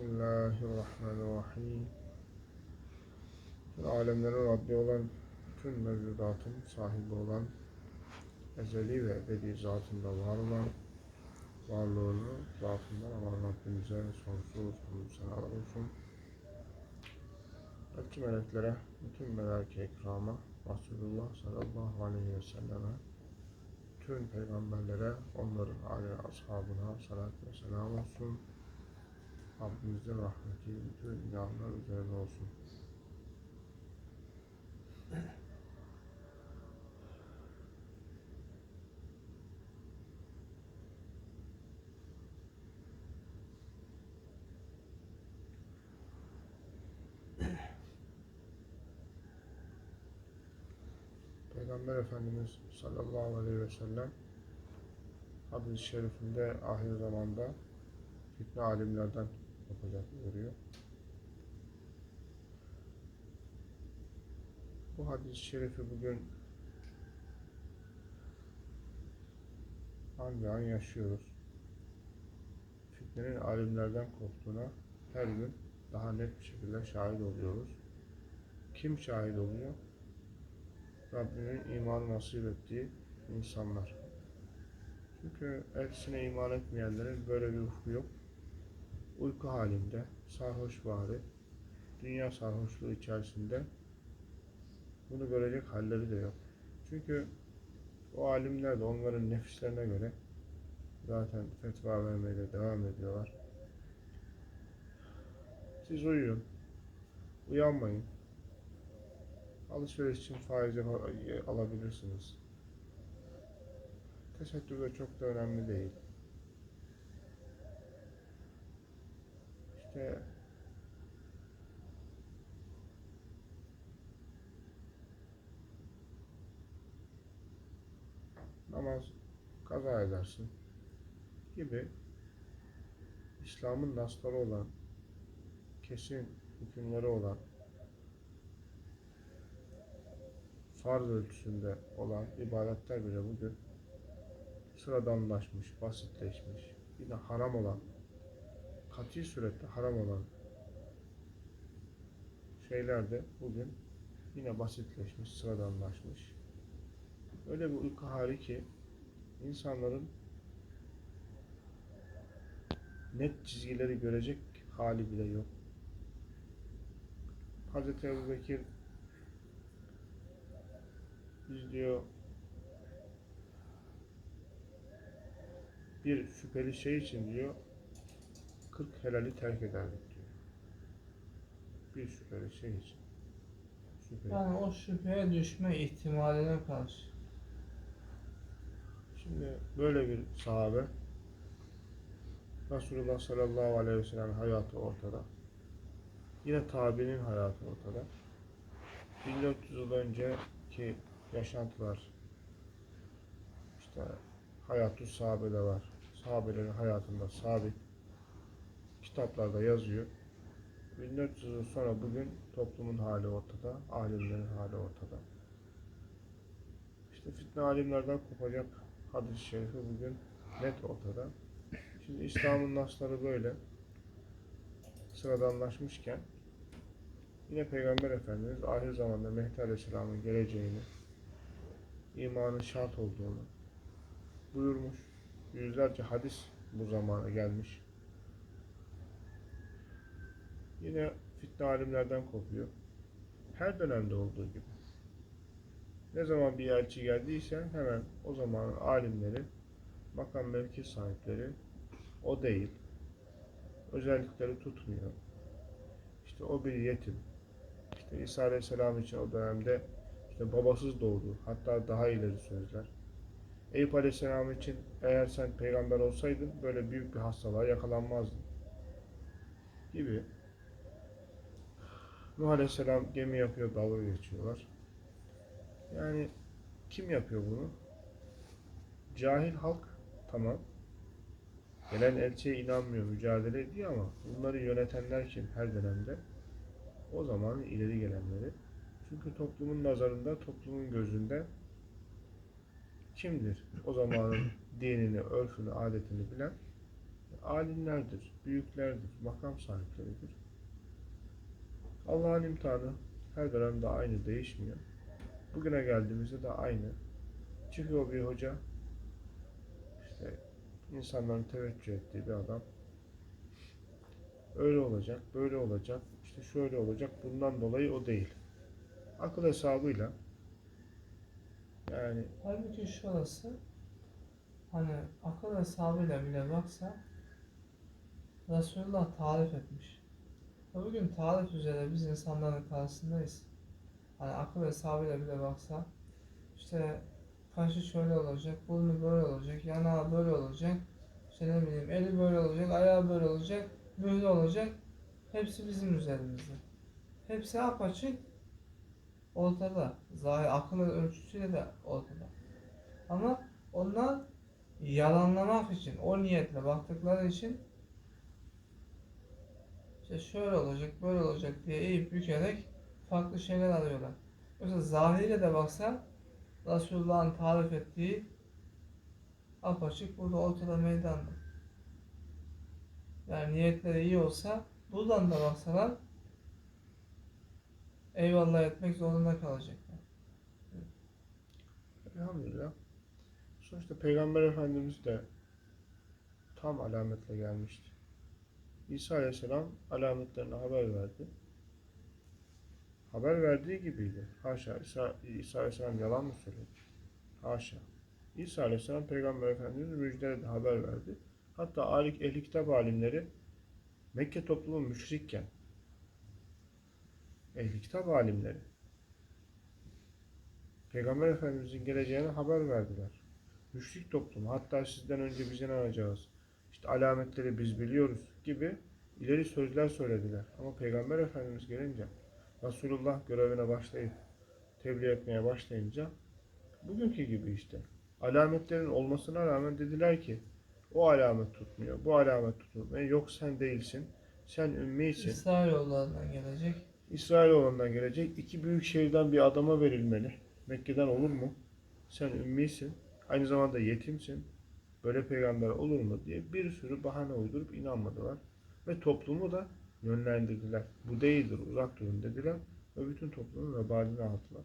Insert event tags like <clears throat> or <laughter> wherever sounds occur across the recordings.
Bismillahirrahmanirrahim. Tüm alemlerin Rabbi olan, tüm mevcudatın sahibi olan, ezeli ve ebedi zatında var olan, varlığını zatından aman Rabbimize sonsuz hamdü senalar olsun. Bütün meleklere, bütün melaike ikrama, Resulullah sallallahu aleyhi ve selleme, tüm peygamberlere, onların aile ashabına salat ve selam olsun. Rabbimizin rahmeti bütün inanlar üzerine olsun. Peygamber Efendimiz sallallahu aleyhi ve sellem hadis-i şerifinde ahir zamanda fitne alimlerden yapacak buyuruyor. Bu hadis-i şerifi bugün an an yaşıyoruz. Fitnenin alimlerden korktuğuna her gün daha net bir şekilde şahit oluyoruz. Kim şahit oluyor? Rabbinin imanı nasip ettiği insanlar. Çünkü elçisine iman etmeyenlerin böyle bir ufku yok. Uyku halinde, sarhoş bari, dünya sarhoşluğu içerisinde bunu görecek halleri de yok. Çünkü o alimler de onların nefislerine göre zaten fetva vermeye de devam ediyorlar. Siz uyuyun, uyanmayın. Alışveriş için faiz alabilirsiniz. Tesettür de çok da önemli değil. İşte namaz kaza edersin gibi İslam'ın nasları olan, kesin hükümleri olan, farz ölçüsünde olan ibadetler bile bugün sıradanlaşmış, basitleşmiş, yine haram olan, kati surette haram olan şeyler de bugün yine basitleşmiş, sıradanlaşmış. Öyle bir uyku hali ki insanların net çizgileri görecek hali bile yok. Hz. Ebu Bekir biz diyor bir şüpheli şey için diyor 40 helali terk ederdik diyor. Bir şüpheli şey için. Şüpheli. Yani o şüpheye düşme ihtimaline karşı. Şimdi böyle bir sahabe Resulullah sallallahu aleyhi ve sellem hayatı ortada. Yine tabi'nin hayatı ortada. 1400 yıl önceki yaşantılar işte hayatı sahabede var. Sahabelerin hayatında sabit. Kitaplarda yazıyor. 1400 yıl sonra bugün toplumun hali ortada, alimlerin hali ortada. İşte fitne alimlerden kopacak hadis-i şerifi bugün net ortada. Şimdi İslam'ın nasları böyle sıradanlaşmışken yine Peygamber Efendimiz ahir zamanda Mehdi Aleyhisselam'ın geleceğini, imanın şart olduğunu buyurmuş. Yüzlerce hadis bu zamana gelmiş. Yine fitne alimlerden kopuyor. Her dönemde olduğu gibi. Ne zaman bir elçi geldiyse hemen o zaman alimleri, makam mevki sahipleri o değil. Özellikleri tutmuyor. İşte o bir yetim. İşte İsa Aleyhisselam için o dönemde işte babasız doğdu. Hatta daha ileri sözler. Eyüp Aleyhisselam için eğer sen peygamber olsaydın böyle büyük bir hastalığa yakalanmazdın. Gibi. Nuh Aleyhisselam gemi yapıyor, dalga geçiyorlar. Yani kim yapıyor bunu? Cahil halk tamam. Gelen elçiye inanmıyor, mücadele ediyor ama bunları yönetenler kim her dönemde? O zaman ileri gelenleri. Çünkü toplumun nazarında, toplumun gözünde kimdir? O zamanın <coughs> dinini, örfünü, adetini bilen alimlerdir, büyüklerdir, makam sahipleridir. Allah'ın imtihanı her dönemde aynı değişmiyor. Bugüne geldiğimizde de aynı. Çıkıyor bir hoca, işte insanların teveccüh ettiği bir adam. Öyle olacak, böyle olacak, işte şöyle olacak, bundan dolayı o değil. Akıl hesabıyla yani Halbuki şurası hani akıl hesabıyla bile baksa Resulullah tarif etmiş. Bugün tarif üzere biz insanların karşısındayız. Hani akıl hesabıyla bile baksa işte kaşı şöyle olacak, burnu böyle olacak, yanağı böyle olacak, işte ne bileyim eli böyle olacak, ayağı böyle olacak, böyle olacak. Hepsi bizim üzerimizde. Hepsi apaçık ortada. Zahir akıl ölçüsüyle de ortada. Ama onlar yalanlamak için, o niyetle baktıkları için işte şöyle olacak, böyle olacak diye eğip bükerek farklı şeyler arıyorlar. Yoksa zahiriyle de baksa Resulullah'ın tarif ettiği apaçık burada ortada meydanda. Yani niyetleri iyi olsa buradan da baksalar eyvallah etmek zorunda kalacaklar. Elhamdülillah. Sonuçta Peygamber Efendimiz de tam alametle gelmişti. İsa Aleyhisselam alametlerini haber verdi. Haber verdiği gibiydi. Haşa. İsa, İsa Aleyhisselam yalan mı söyledi? Haşa. İsa Aleyhisselam Peygamber Efendimiz müjdeledi, haber verdi. Hatta alik, ehli kitap alimleri Mekke toplumu müşrikken ehli kitap alimleri Peygamber Efendimizin geleceğine haber verdiler. Müşrik toplum hatta sizden önce biz inanacağız. İşte alametleri biz biliyoruz gibi ileri sözler söylediler. Ama Peygamber Efendimiz gelince Resulullah görevine başlayıp tebliğ etmeye başlayınca bugünkü gibi işte alametlerin olmasına rağmen dediler ki o alamet tutmuyor, bu alamet tutmuyor. Yok sen değilsin, sen ümmisin. İsrailoğullarından gelecek. İsrailoğlu'ndan gelecek iki büyük şehirden bir adama verilmeli. Mekke'den olur mu? Sen ümmisin. Aynı zamanda yetimsin. Böyle peygamber olur mu diye bir sürü bahane uydurup inanmadılar. Ve toplumu da yönlendirdiler. Bu değildir, uzak durun dediler. Ve bütün toplumun vebalini aldılar.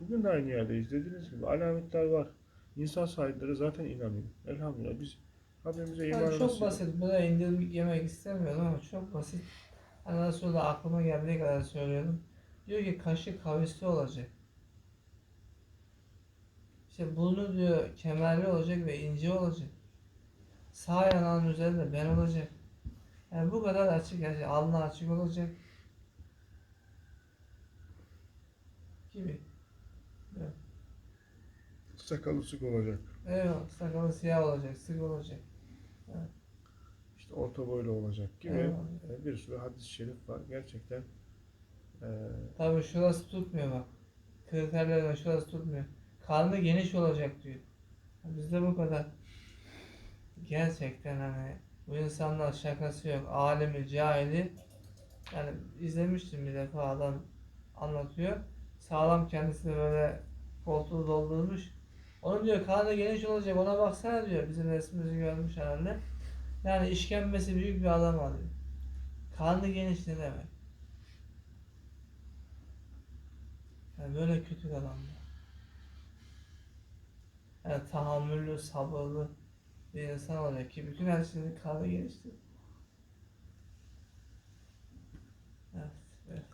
Bugün de aynı yerdeyiz. Dediğiniz gibi alametler var. İnsan sahipleri zaten inanıyor. Elhamdülillah biz Rabbimize iman Yani çok basit. Buraya indirmek yemek istemiyorum ama çok basit. Hani Resulullah aklıma geldiği kadar söylüyorum. Diyor ki kaşı kavisli olacak. İşte burnu diyor kemerli olacak ve ince olacak. Sağ yanağın üzerinde ben olacak. Yani bu kadar açık yani alnı açık olacak. Gibi. Sakalı sık olacak. Eyvallah sakalı siyah olacak, sık olacak. İşte orta boylu olacak gibi Eyvallah. e, bir sürü hadis-i şerif var. Gerçekten e, Tabii şurası tutmuyor bak. Kriterlerden şurası tutmuyor. Karnı geniş olacak diyor. Bizde bu kadar. Gerçekten hani bu insanlar şakası yok. Alemi, cahili. Yani izlemiştim bir defa adam anlatıyor. Sağlam kendisi de böyle koltuğu doldurmuş. Onun diyor karnı geniş olacak ona baksana diyor. Bizim resmimizi görmüş herhalde. Yani işkembesi büyük bir adam alıyor. Karnı geniş ne demek? Yani böyle kötü adamlar. Yani tahammüllü, sabırlı bir insan olacak ki bütün her şeyin karnı geniştir. Evet, evet,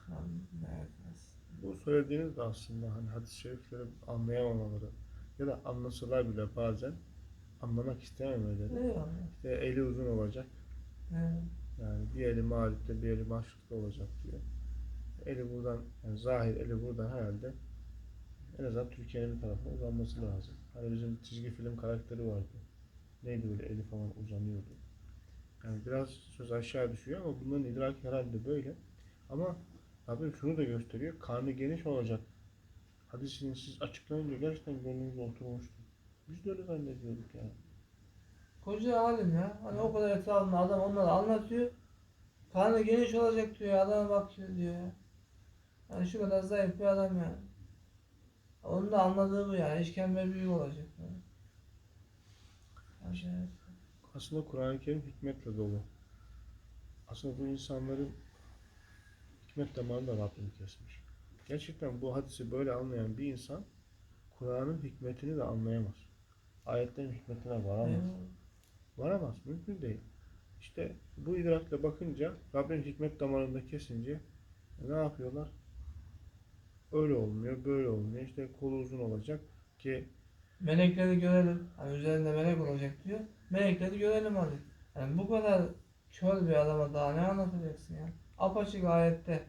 evet, evet. bu söylediğiniz de aslında hani hadis-i şerifleri anlayamamaları ya da anlasalar bile bazen anlamak istememeleri. Eyvallah. İşte eli uzun olacak. Evet. Yani bir eli mağripte bir eli maşrukta olacak diyor. Eli buradan yani zahir eli buradan herhalde en azından Türkiye'nin bir tarafına uzanması lazım. Hani bizim çizgi film karakteri vardı. Neydi böyle eli falan uzanıyordu. Yani biraz söz aşağı düşüyor ama bunların idraki herhalde böyle. Ama Rabbim şunu da gösteriyor. Karnı geniş olacak. Hadisini siz açıklayınca gerçekten gönlümüz oturmuştu. Biz de öyle zannediyorduk yani. Koca alim ya. Hani o kadar etrafında adam onları anlatıyor. Karnı geniş olacak diyor. Adama bakıyor diyor ya. Yani şu kadar zayıf bir adam yani. Onun da anladığı bu yani. İşkembe büyük olacak. Acayip. Aslında Kur'an-ı Kerim hikmetle dolu. Aslında bu insanların hikmet damarını da Rabbim kesmiş. Gerçekten bu hadisi böyle anlayan bir insan Kur'an'ın hikmetini de anlayamaz. Ayetlerin hikmetine varamaz. Varamaz. Mümkün değil. İşte bu idrakla bakınca Rabbin hikmet damarında kesince ne yapıyorlar? Öyle olmuyor, böyle olmuyor. İşte kolu uzun olacak ki Melekleri görelim. Hani üzerinde melek olacak diyor. Melekleri görelim hadi. Yani bu kadar kör bir adama daha ne anlatacaksın ya? Apaçık ayette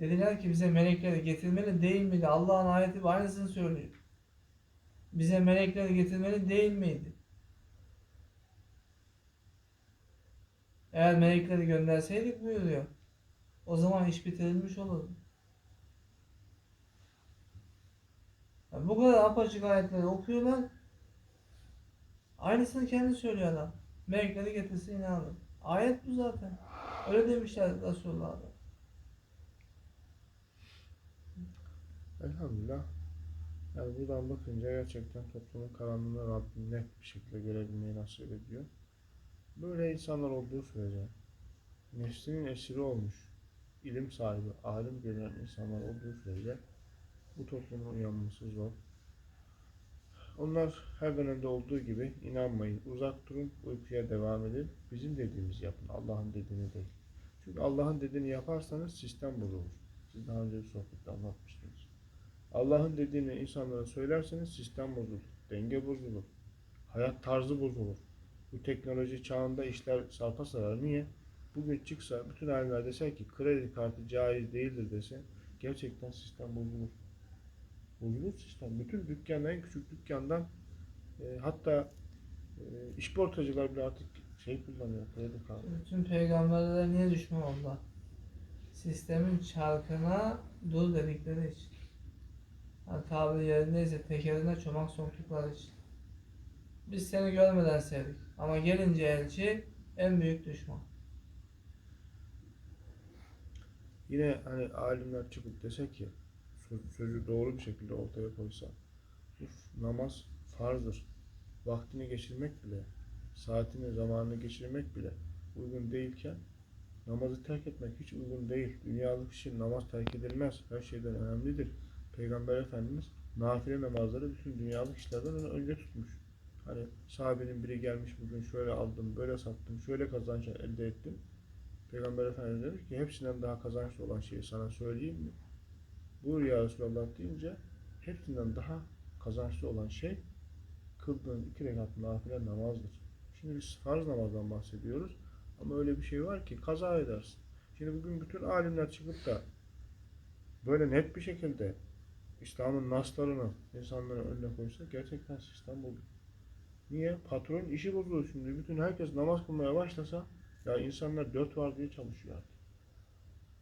dediler ki bize melekleri getirmeli değil miydi? Allah'ın ayeti aynısını söylüyor. Bize melekleri getirmeli değil miydi? Eğer melekleri gönderseydik buyuruyor. O zaman iş bitirilmiş olurdu. Yani bu kadar apaçık ayetleri okuyorlar. Aynısını kendi söylüyor adam. Melekleri getirsin inanın. Ayet bu zaten. Öyle demişler Resulullah'da. elhamdülillah yani buradan bakınca gerçekten toplumun karanlığını Rabbim net bir şekilde görebilmeyi nasip ediyor. Böyle insanlar olduğu sürece nefsinin esiri olmuş, ilim sahibi, alim görünen insanlar olduğu sürece bu toplumun uyanması zor. Onlar her dönemde olduğu gibi inanmayın, uzak durun, uykuya devam edin. Bizim dediğimizi yapın, Allah'ın dediğini değil. Çünkü Allah'ın dediğini yaparsanız sistem bozulur. Siz daha önce bir sohbette anlatmıştınız. Allah'ın dediğini insanlara söylerseniz sistem bozulur, denge bozulur, hayat tarzı bozulur. Bu teknoloji çağında işler sarpa sarar. Niye? Bugün çıksa bütün alimler dese ki kredi kartı caiz değildir dese gerçekten sistem bozulur. Bozulur sistem. Bütün dükkanlar en küçük dükkandan e, hatta e, işportacılar bile artık şey kullanıyor kredi kartı. Bütün peygamberlere niye düşman oldular? Sistemin çarkına dur dedikleri için. Yani tabiri yerindeyse tekerine çomak soktukları için. Biz seni görmeden sevdik. Ama gelince elçi en büyük düşman. Yine hani alimler çıkıp dese ki sözü doğru bir şekilde ortaya koysa "Uf, namaz farzdır. Vaktini geçirmek bile, saatini, zamanını geçirmek bile uygun değilken namazı terk etmek hiç uygun değil. Dünyalık için namaz terk edilmez. Her şeyden önemlidir. Peygamber Efendimiz nafile namazları bütün dünyalık işlerden önce tutmuş. Hani sahabenin biri gelmiş bugün şöyle aldım, böyle sattım, şöyle kazanç elde ettim. Peygamber Efendimiz demiş ki hepsinden daha kazançlı olan şeyi sana söyleyeyim mi? Buyur ya Resulallah deyince hepsinden daha kazançlı olan şey kıldığın iki rekat nafile namazdır. Şimdi biz farz namazdan bahsediyoruz ama öyle bir şey var ki kaza edersin. Şimdi bugün bütün alimler çıkıp da böyle net bir şekilde İslam'ın naslarını insanların önüne koysa gerçekten sistem bozulur. Niye? Patron işi bozulur şimdi. Bütün herkes namaz kılmaya başlasa ya insanlar dört var diye çalışıyor artık.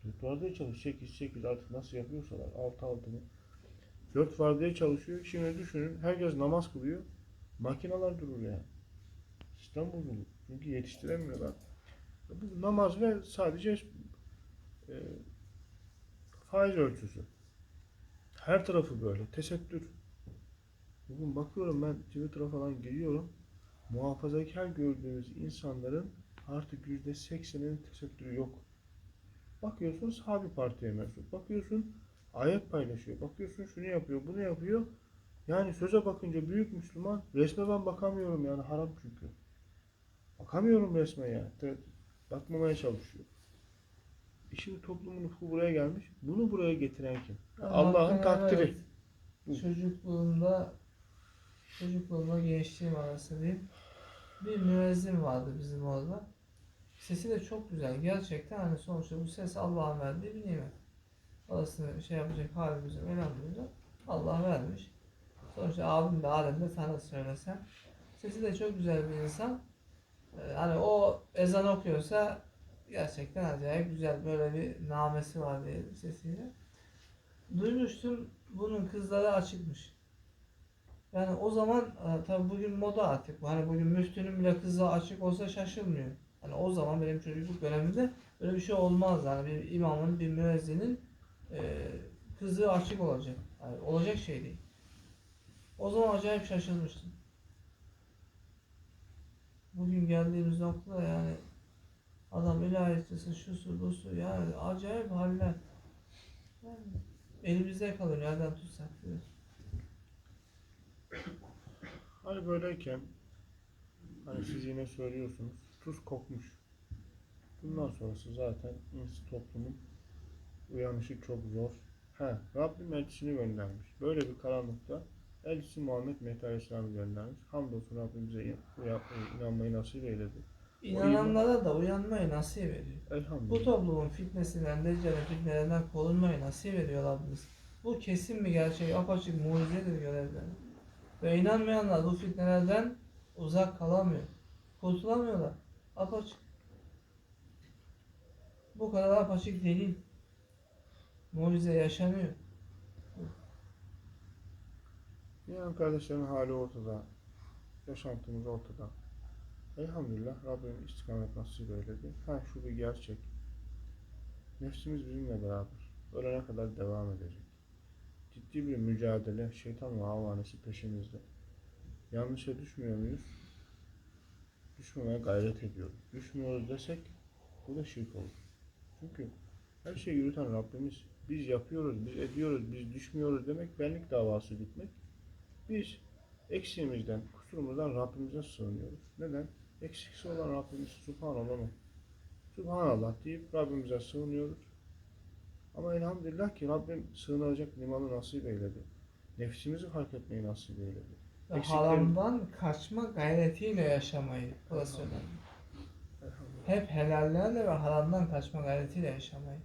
Dört. Sekiz sekiz artık nasıl yapıyorsalar. Altı altı mı? Dört var diye çalışıyor. Şimdi düşünün herkes namaz kılıyor. Makineler durur yani. Sistem bozulur. Çünkü yetiştiremiyorlar. Bu namaz ve sadece e, faiz ölçüsü. Her tarafı böyle. Tesettür. Bugün bakıyorum ben Twitter'a falan giriyorum. Muhafazakar gördüğümüz insanların artık yüzde seksenin tesettürü yok. Bakıyorsun sahabi partiye mensup. Bakıyorsun ayet paylaşıyor. Bakıyorsun şunu yapıyor, bunu yapıyor. Yani söze bakınca büyük Müslüman, resme ben bakamıyorum yani haram çünkü. Bakamıyorum resme yani. Bakmamaya çalışıyor. E şimdi toplumun ufku buraya gelmiş. Bunu buraya getiren kim? Allah'ın takdiri. evet. Çocukluğumda çocukluğumda gençliğim arası diyeyim. Bir müezzin vardı bizim orada. Sesi de çok güzel. Gerçekten hani sonuçta bu ses Allah'ın verdiği bir nimet. Orasını şey yapacak halimiz yok. Elhamdülillah. Allah vermiş. Sonuçta abim de alem de tanır söylesem. Sesi de çok güzel bir insan. Ee, hani o ezan okuyorsa gerçekten acayip güzel böyle bir namesi var diye sesiyle. Duymuştum bunun kızları açıkmış. Yani o zaman e, tabi bugün moda artık. Hani bugün müftünün bile kızı açık olsa şaşırmıyor. Hani o zaman benim çocukluk dönemimde böyle bir şey olmaz. Yani bir imamın, bir müezzinin e, kızı açık olacak. Yani olacak şey değil. O zaman acayip şaşırmıştım. bugün geldiğimiz noktada yani adam ilahiyatçısı, şusu, busu yani acayip haller. Yani elimizde kalır nereden tutsak diyor. Hani böyleyken hani siz yine söylüyorsunuz tuz kokmuş. Bundan sonrası zaten insan toplumun uyanışı çok zor. He, Rabbim elçisini göndermiş. Böyle bir karanlıkta elçisi Muhammed Mehdi Aleyhisselam'ı göndermiş. Hamdolsun Rabbim bize in- uya- inanmayı nasip eyledi. İnananlara da uyanmayı nasip ediyor. Bu toplumun fitnesinden, deccalin fitnelerinden korunmayı nasip ediyor Rabbimiz. Bu kesin bir gerçek, apaçık mucizedir görevleri. Ve inanmayanlar bu fitnelerden uzak kalamıyor. Kurtulamıyorlar. Apaçık. Bu kadar apaçık delil. Mucize yaşanıyor. Yani kardeşlerin hali ortada. Yaşantımız ortada. Elhamdülillah Rabbim istikamet nasip eyledi. Ha şu bir gerçek. Nefsimiz bizimle beraber. Ölene kadar devam edecek. Ciddi bir mücadele, şeytan ve havanesi peşimizde. Yanlışa düşmüyor muyuz? Düşmemeye gayret ediyoruz. Düşmüyoruz desek bu da şirk olur. Çünkü her şeyi yürüten Rabbimiz. Biz yapıyoruz, biz ediyoruz, biz düşmüyoruz demek benlik davası bitmek. Biz eksiğimizden, kusurumuzdan Rabbimize sığınıyoruz. Neden? Eksiksiz olan Rabbimiz Subhanallah mı? Subhanallah deyip Rabbimize sığınıyoruz. Ama elhamdülillah ki Rabbim sığınacak limanı nasip eyledi. Nefsimizi fark etmeyi nasip eyledi. Ve haramdan kaçma gayretiyle yaşamayı. Burası önemli. Hep helallerle ve haramdan kaçma gayretiyle yaşamayı.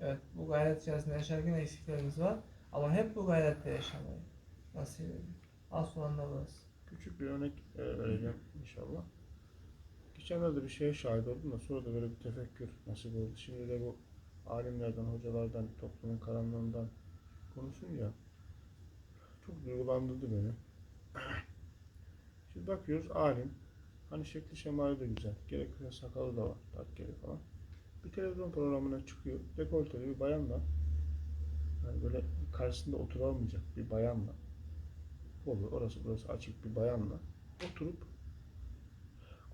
Evet bu gayret içerisinde yaşarken eksiklerimiz var ama hep bu gayretle yaşamayı nasip ediyor. Asıl olan da burası. Küçük bir örnek e, vereceğim inşallah. Geçenlerde bir şeye şahit oldum da sonra da böyle bir tefekkür nasip oldu. Şimdi de bu alimlerden, hocalardan, toplumun karanlığından konuşunca çok duygulandırdı beni. <clears throat> Şimdi bakıyoruz alim, hani şekli şemali de güzel, gerekirse sakalı da var, takkeli falan. Bir televizyon programına çıkıyor, dekolteli bir bayanla, yani böyle karşısında oturamayacak bir bayanla, kolu orası burası açık bir bayanla oturup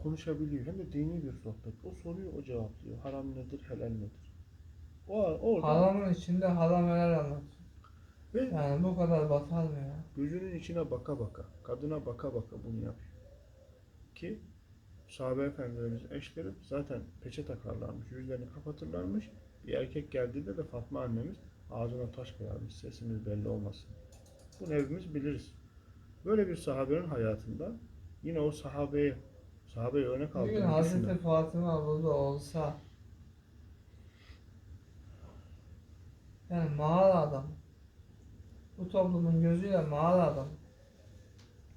konuşabiliyor. Hem de dini bir sohbet. O soruyor, o cevaplıyor. Haram nedir, helal nedir? O orada Haramın içinde haram helal anlatıyor. Ve Yani bu kadar batar mı ya? gözünün içine baka baka, kadına baka baka bunu yapıyor. Ki sahabe efendilerimizin eşleri zaten peçe takarlarmış, yüzlerini kapatırlarmış. Bir erkek geldiğinde de Fatma annemiz ağzına taş koyarmış, sesimiz belli olmasın. Bunu hepimiz biliriz. Böyle bir sahabenin hayatında yine o sahabeye, sahabeye örnek Bugün aldığını Hazreti düşünün. Fatıma burada olsa yani mağara adam bu toplumun gözüyle mağara adam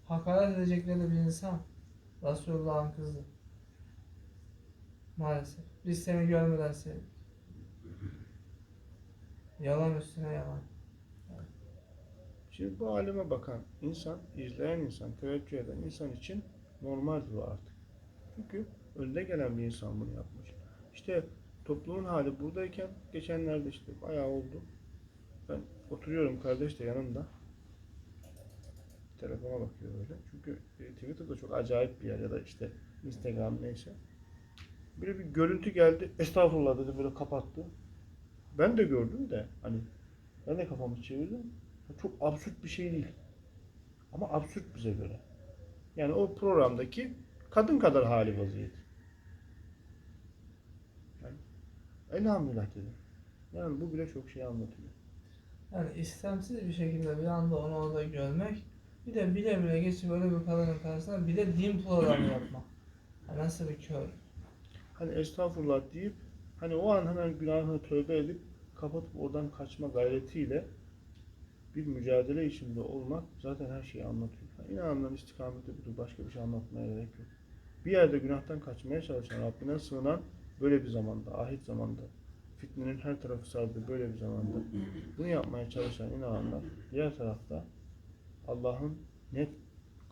hakaret edecekleri bir insan Resulullah'ın kızı maalesef biz seni görmeden sevdik yalan üstüne yalan Şimdi bu aleme bakan insan, izleyen insan, teveccüh eden insan için normaldir o artık. Çünkü önde gelen bir insan bunu yapmış. İşte toplumun hali buradayken geçenlerde işte bayağı oldu. Ben oturuyorum kardeş de yanımda. Telefona bakıyor öyle. Çünkü e, Twitter'da çok acayip bir yer ya da işte Instagram neyse. Böyle bir görüntü geldi. Estağfurullah dedi böyle kapattı. Ben de gördüm de hani ben de kafamı çevirdim. Çok absürt bir şey değil. Ama absürt bize göre. Yani o programdaki kadın kadar hali vaziyeti. Yani, elhamdülillah dedim. Yani bu bile çok şey anlatıyor. Yani istemsiz bir şekilde bir anda onu orada görmek bir de bile bile geçip öyle bir kadının karşısına bir de din programı yapmak Ya nasıl bir kör Hani estağfurullah deyip hani o an hemen günahını tövbe edip kapatıp oradan kaçma gayretiyle bir mücadele içinde olmak zaten her şeyi anlatıyor. Yani inananların istikameti budur. Başka bir şey anlatmaya gerek yok. Bir yerde günahtan kaçmaya çalışan, Rabbine sığınan böyle bir zamanda, ahit zamanda, fitnenin her tarafı sardığı böyle bir zamanda bunu yapmaya çalışan inananlar diğer tarafta Allah'ın net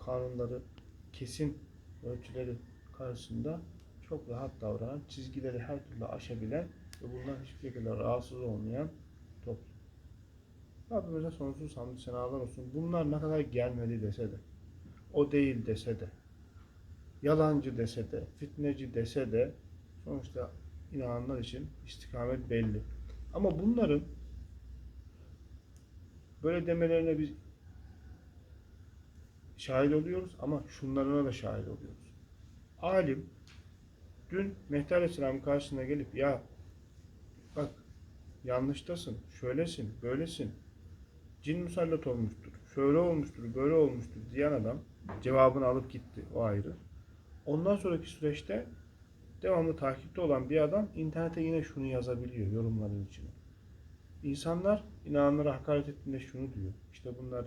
kanunları, kesin ölçüleri karşısında çok rahat davranan, çizgileri her türlü aşabilen ve bundan hiçbir şekilde rahatsız olmayan toplum. Rabbimize sonsuz hamdü senalar olsun. Bunlar ne kadar gelmedi dese de, o değil dese de, yalancı dese de, fitneci dese de sonuçta inananlar için istikamet belli. Ama bunların böyle demelerine biz şahit oluyoruz ama şunlarına da şahit oluyoruz. Alim dün Mehdi Aleyhisselam'ın karşısına gelip ya bak yanlıştasın, şöylesin, böylesin, cin musallat olmuştur, şöyle olmuştur, böyle olmuştur diyen adam cevabını alıp gitti. O ayrı. Ondan sonraki süreçte devamlı takipte olan bir adam internete yine şunu yazabiliyor yorumların içine. İnsanlar inananlara hakaret ettiğinde şunu diyor. İşte bunlar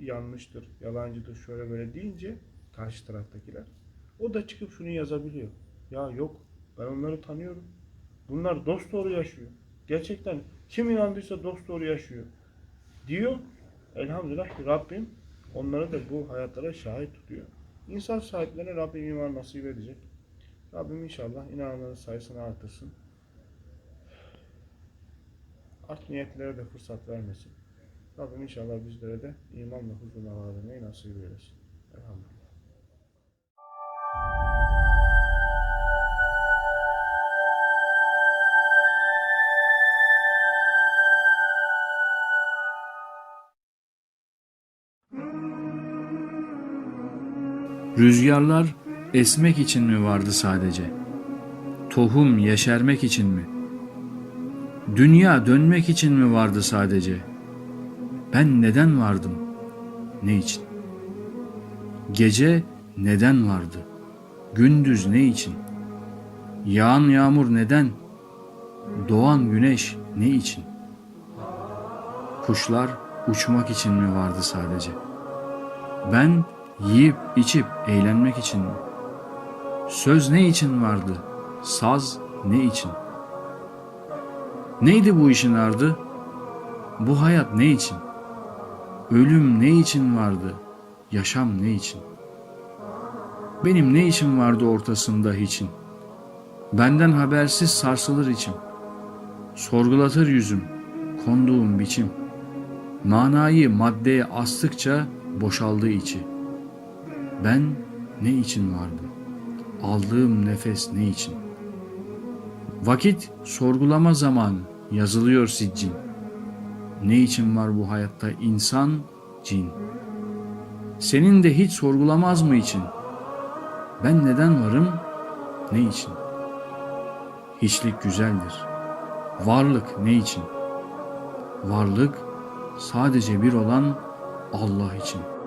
yanlıştır, yalancıdır, şöyle böyle deyince karşı taraftakiler o da çıkıp şunu yazabiliyor. Ya yok ben onları tanıyorum. Bunlar dost doğru yaşıyor. Gerçekten kim inandıysa dost doğru yaşıyor. Diyor. Elhamdülillah ki Rabbim onları da bu hayatlara şahit tutuyor. İnsan sahiplerine Rabbim iman nasip edecek. Rabbim inşallah inananların sayısını artırsın. Art niyetlere de fırsat vermesin. Rabbim inşallah bizlere de imanla huzurla varlamayı nasip eylesin. Elhamdülillah. Rüzgarlar esmek için mi vardı sadece? Tohum yeşermek için mi? Dünya dönmek için mi vardı sadece? Ben neden vardım? Ne için? Gece neden vardı? Gündüz ne için? Yağan yağmur neden? Doğan güneş ne için? Kuşlar uçmak için mi vardı sadece? Ben yiyip içip eğlenmek için mi? Söz ne için vardı? Saz ne için? Neydi bu işin ardı? Bu hayat ne için? Ölüm ne için vardı? Yaşam ne için? Benim ne işim vardı ortasında hiçin? Benden habersiz sarsılır içim. Sorgulatır yüzüm, konduğum biçim. Manayı maddeye astıkça boşaldı içi. Ben ne için vardım? Aldığım nefes ne için? Vakit sorgulama zamanı yazılıyor siccin. Ne için var bu hayatta insan, cin? Senin de hiç sorgulamaz mı için? Ben neden varım, ne için? Hiçlik güzeldir. Varlık ne için? Varlık sadece bir olan Allah için.''